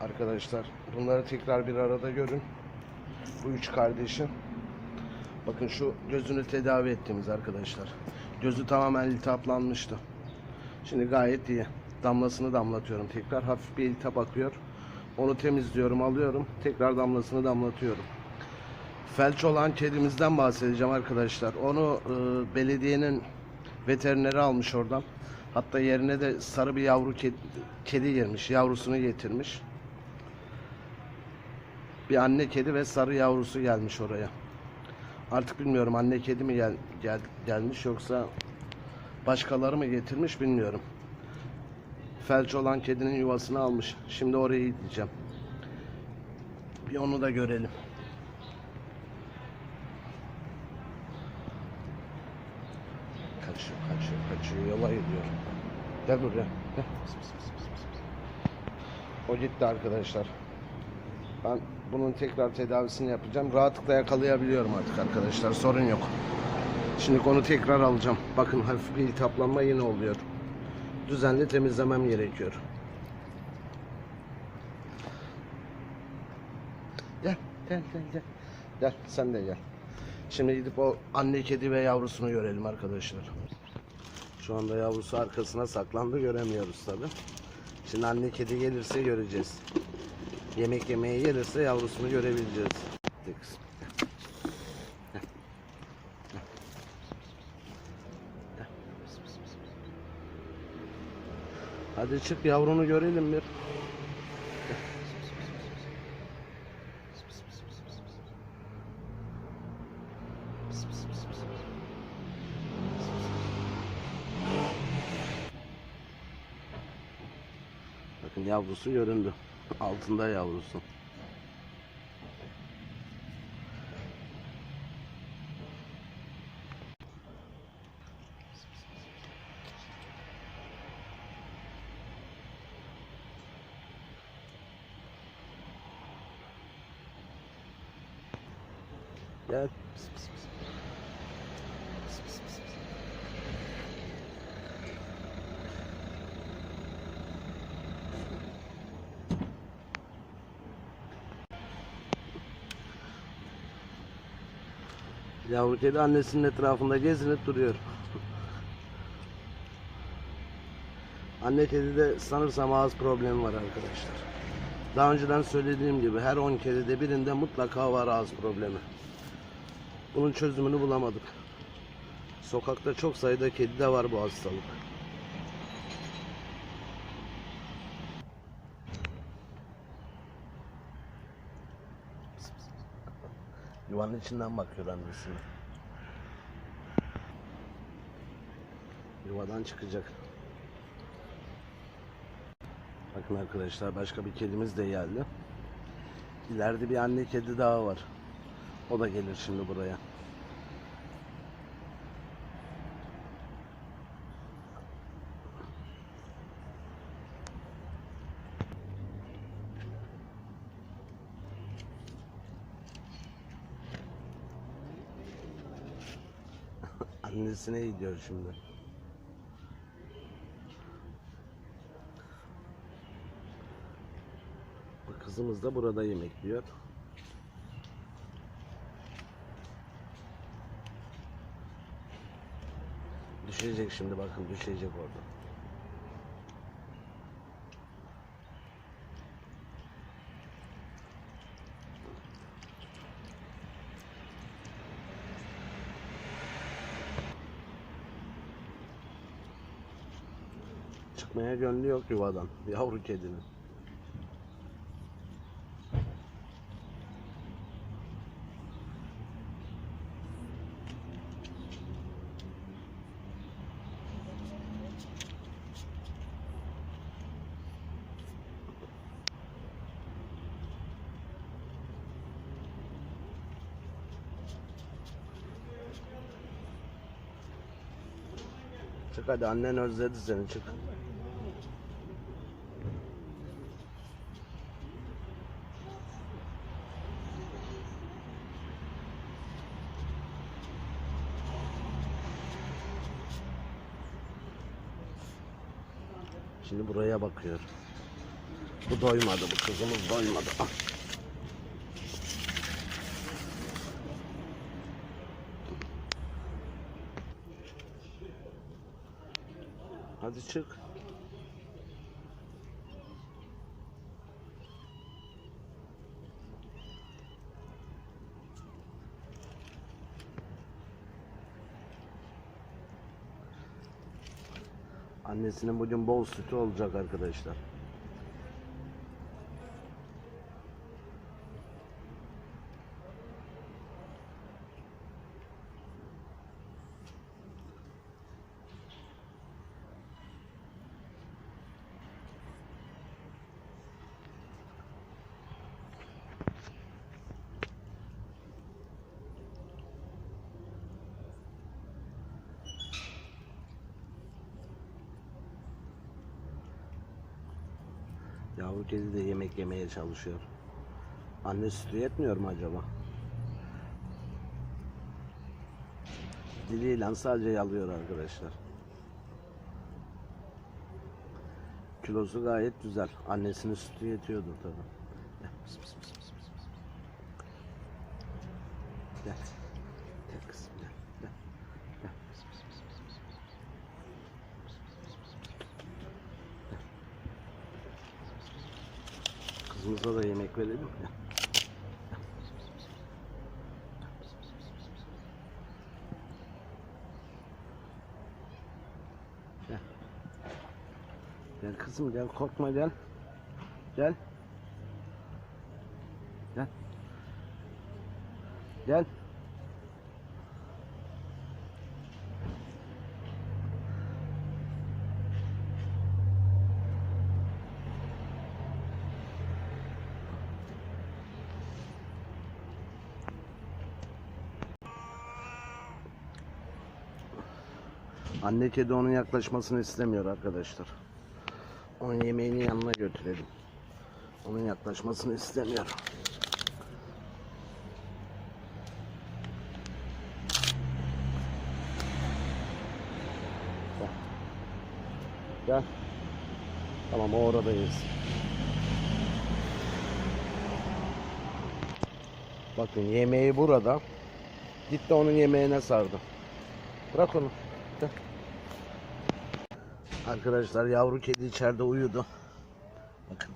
Arkadaşlar bunları tekrar bir arada görün. Bu üç kardeşim. Bakın şu gözünü tedavi ettiğimiz arkadaşlar. Gözü tamamen iltihaplanmıştı. Şimdi gayet iyi. Damlasını damlatıyorum tekrar. Hafif bir iltihap akıyor. Onu temizliyorum, alıyorum. Tekrar damlasını damlatıyorum. Felç olan kedimizden bahsedeceğim arkadaşlar. Onu e, belediyenin veterineri almış oradan. Hatta yerine de sarı bir yavru kedi, kedi girmiş. Yavrusunu getirmiş. Bir anne kedi ve sarı yavrusu gelmiş oraya. Artık bilmiyorum anne kedi mi gel, gel, gelmiş yoksa başkaları mı getirmiş bilmiyorum. Felç olan kedinin yuvasını almış. Şimdi oraya gideceğim. Bir onu da görelim. Kaçıyor, kaçıyor, kaçıyor. Yola gidiyor. Gel buraya. Gel. O gitti arkadaşlar. Ben bunun tekrar tedavisini yapacağım. Rahatlıkla yakalayabiliyorum artık arkadaşlar. Sorun yok. Şimdi onu tekrar alacağım. Bakın hafif bir iltihaplanma yine oluyor. Düzenli temizlemem gerekiyor. Gel, gel, gel, gel. Gel, sen de gel. Şimdi gidip o anne kedi ve yavrusunu görelim arkadaşlar. Şu anda yavrusu arkasına saklandı göremiyoruz tabi. Şimdi anne kedi gelirse göreceğiz. Yemek yemeye gelirse yavrusunu görebileceğiz. Hadi çık yavrunu görelim bir. Bakın yavrusu göründü. Altında yavrusu. Gel. Pıs, pıs, pıs. Yavru kedi annesinin etrafında gezinip duruyor. Anne kedide sanırsam ağız problemi var arkadaşlar. Daha önceden söylediğim gibi her 10 kedide birinde mutlaka var ağız problemi. Bunun çözümünü bulamadık. Sokakta çok sayıda kedi de var bu hastalık. Yuvanın içinden bakıyor annesine. Yuvadan çıkacak. Bakın arkadaşlar başka bir kedimiz de geldi. İleride bir anne kedi daha var. O da gelir şimdi buraya. Annesine gidiyor şimdi. Kızımız da burada yemek yiyor. Düşecek şimdi bakın düşecek orada. Çıkmaya gönlü yok yuvadan. Yavru kedinin. Çık hadi annen özledi seni çık. Şimdi buraya bakıyor. Bu doymadı bu kızımız doymadı. Ah. Hadi çık. Annesinin bugün bol sütü olacak arkadaşlar. Yavru kedi de yemek yemeye çalışıyor. Anne sütü yetmiyor mu acaba? Diliyle sadece yalıyor arkadaşlar. Kilosu gayet güzel. Annesinin sütü yetiyordu tabi. Gel. Kızımıza da yemek verelim. Gel. Gel kızım gel korkma gel. Gel. Gel. Gel. Anne kedi onun yaklaşmasını istemiyor arkadaşlar. Onun yemeğini yanına götürelim. Onun yaklaşmasını istemiyor. Gel. Tamam oradayız. Bakın yemeği burada. Gitti onun yemeğine sardı. Bırak onu. Gel. Arkadaşlar yavru kedi içeride uyudu. Bakın.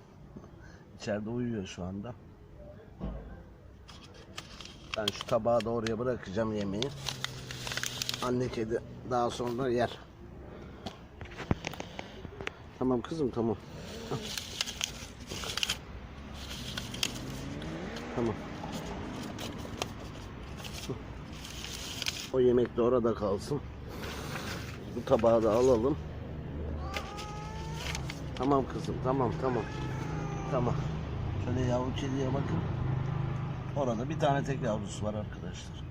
İçeride uyuyor şu anda. Ben şu tabağı da oraya bırakacağım yemeği. Anne kedi daha sonra yer. Tamam kızım tamam. Tamam. O yemek de orada kalsın. Bu tabağı da alalım. Tamam kızım tamam tamam. Tamam. Şöyle yavru kediye bakın. Orada bir tane tek yavrusu var arkadaşlar.